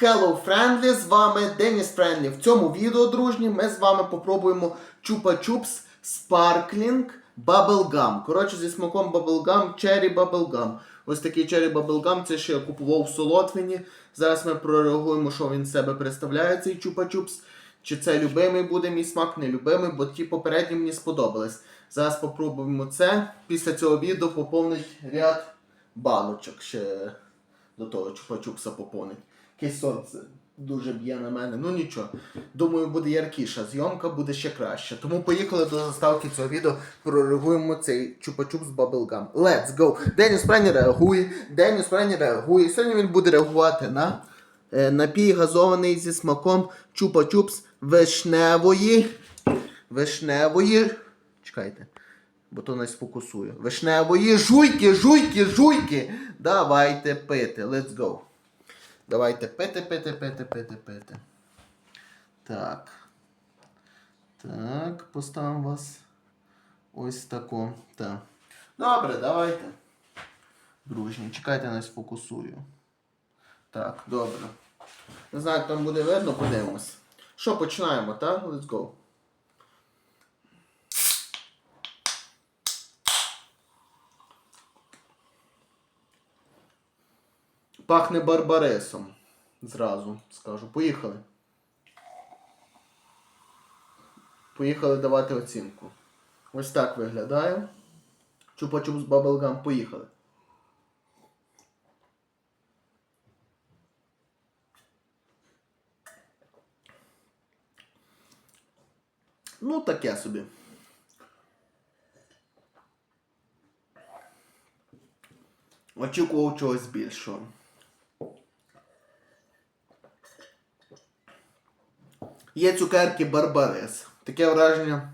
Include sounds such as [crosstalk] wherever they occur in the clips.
Hello Friendly, з вами Деніс Friendly. В цьому відео, дружні, ми з вами попробуємо Chups Sparkling Bubblegum. Коротше, зі смаком Bubblegum, Cherry Bubblegum. Ось такий Cherry Bubblegum, це ще я купував в Солотвині. Зараз ми прореагуємо, що він себе представляє, цей Chups. Чи це любимий буде мій смак, не любимий, бо ті попередні мені сподобались. Зараз попробуємо це. Після цього відео поповнить ряд баночок ще до того чупа-чупса поповнить. Якесь сонце дуже б'є на мене. Ну нічого. Думаю, буде яркіша зйомка, буде ще краще. Тому поїхали до заставки цього відео, прореагуємо цей чупа-чуп з Bubblegum. Let's go! Деніс Прені реагує, Деніс Прені реагує. Сьогодні він буде реагувати на е, напій газований зі смаком чупа-чупс вишневої. Вишневої. Чекайте. Бо то нас фокусує. Вишневої жуйки, жуйки, жуйки. Давайте пити. Let's go. Давайте пити, пити, пити, пити, пити. Так. Так, поставимо вас. Ось тако. Так. Добре, давайте. Дружні, чекайте, нас фокусую. Так, добре. Не знаю, як там буде видно, подивимось. Що, починаємо, так? Let's go. Пахне барбаресом. Зразу скажу. Поїхали. Поїхали давати оцінку. Ось так виглядає. Чупа-чуп з баблгам. Поїхали. Ну, таке собі. Очікував чогось більшого. Є цукерки Барбарес. Таке враження,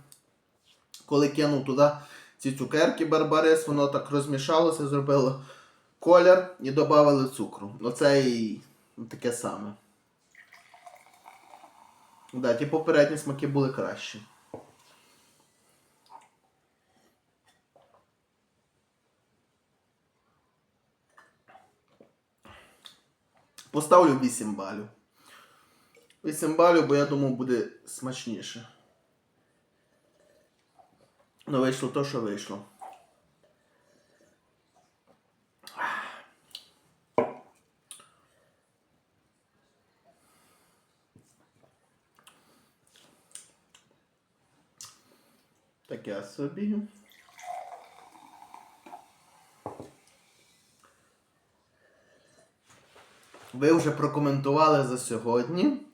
коли кинув туди ці цукерки Барбарес, воно так розмішалося, зробило колір і додали цукру. Оце і таке саме. Да, ті попередні смаки були кращі. Поставлю 8 балів. 8 балів, бо я думав буде смачніше. Ну вийшло то, що вийшло. Таке собі. Ви вже прокоментували за сьогодні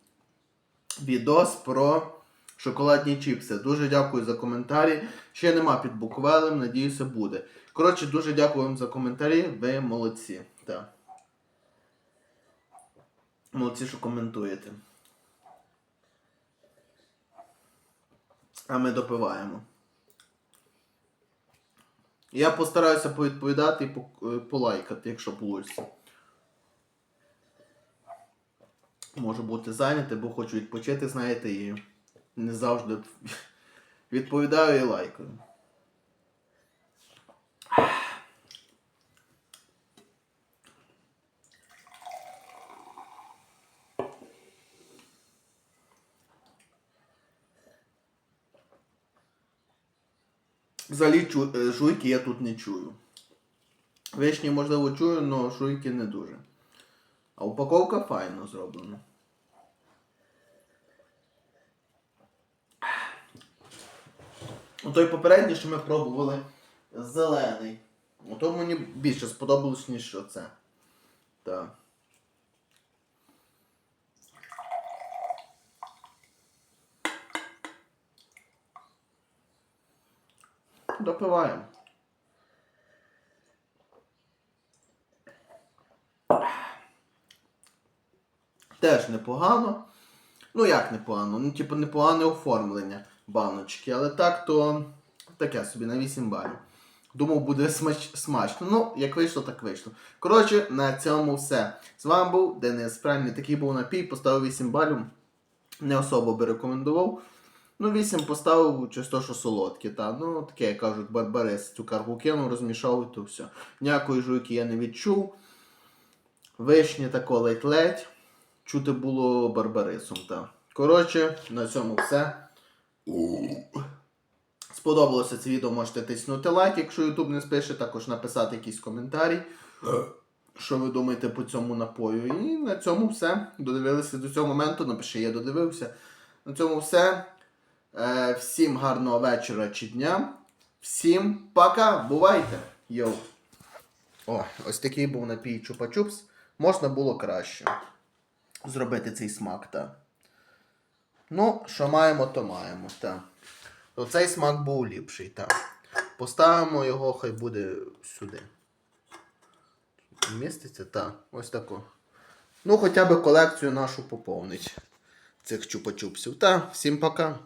відос про шоколадні чіпси. Дуже дякую за коментарі. Ще нема під буквелем, надіюся, буде. Коротше, дуже дякую вам за коментарі. Ви молодці. Так. Молодці, що коментуєте. А ми допиваємо. Я постараюся повідповідати і е, полайкати, якщо вийде. Можу бути зайнятий, бо хочу відпочити, знаєте, і не завжди [laughs] відповідаю і лайкаю. Взагалі е, жуйки я тут не чую. Вишні, можливо, чую, але жуйки не дуже. А упаковка файно зроблена. Той попередній, що ми пробували зелений. Ото мені більше сподобалось, ніж оце. Так. Допиваємо. Теж непогано. Ну як непогано? Ну, типу, непогане оформлення баночки. Але так, то таке собі на 8 балів. Думав, буде смач... смачно. Ну, як вийшло, так вийшло. Коротше, на цьому все. З вами був Денис Правильний. Такий був напій, поставив 8 балів. Не особо би рекомендував. Ну, 8 поставив чисто, що солодкі. Та. Ну, таке, як кажуть, барбарис. Цукерку кинув, розмішав і то все. Ніякої жуйки я не відчув. Вишні тако ледь-ледь. Чути було барбарисом. Та. Коротше, на цьому все. Сподобалося це відео, можете тиснути лайк, якщо YouTube не спише, також написати якийсь коментарій. Що ви думаєте по цьому напою? І на цьому все. Додивилися до цього моменту. Напиши, я додивився. На цьому все. Е, всім гарного вечора чи дня. Всім пока. Бувайте! Йоу. О, ось такий був напій чупа-чупс. Можна було краще зробити цей смак, так. Ну, що маємо, то маємо, так. То цей смак був ліпший, так. Поставимо його, хай буде сюди. Міститься? Так, ось тако. Ну, хоча б колекцію нашу поповнить цих чупа-чупсів. Та, всім пока.